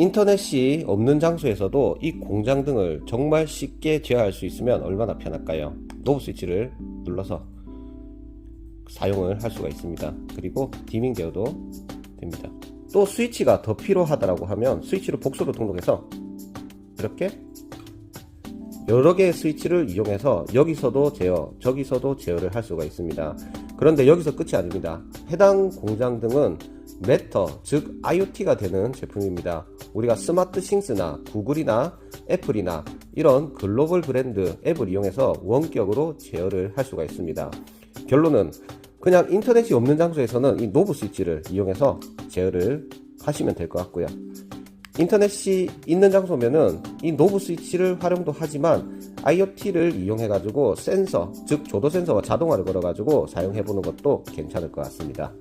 인터넷이 없는 장소에서도 이 공장 등을 정말 쉽게 제어할 수 있으면 얼마나 편할까요? 노브 스위치를 눌러서 사용을 할 수가 있습니다. 그리고 디밍 제어도 됩니다. 또 스위치가 더 필요하다고 하면 스위치를 복수로 등록해서 이렇게 여러 개의 스위치를 이용해서 여기서도 제어, 저기서도 제어를 할 수가 있습니다. 그런데 여기서 끝이 아닙니다. 해당 공장 등은 메터, 즉 IoT가 되는 제품입니다. 우리가 스마트 싱스나 구글이나 애플이나 이런 글로벌 브랜드 앱을 이용해서 원격으로 제어를 할 수가 있습니다. 결론은 그냥 인터넷이 없는 장소에서는 이 노브 스위치를 이용해서 제어를 하시면 될 것 같고요. 인터넷이 있는 장소면은 이 노브 스위치를 활용도 하지만 IoT를 이용해 가지고 센서, 즉 조도 센서와 자동화를 걸어 가지고 사용해 보는 것도 괜찮을 것 같습니다.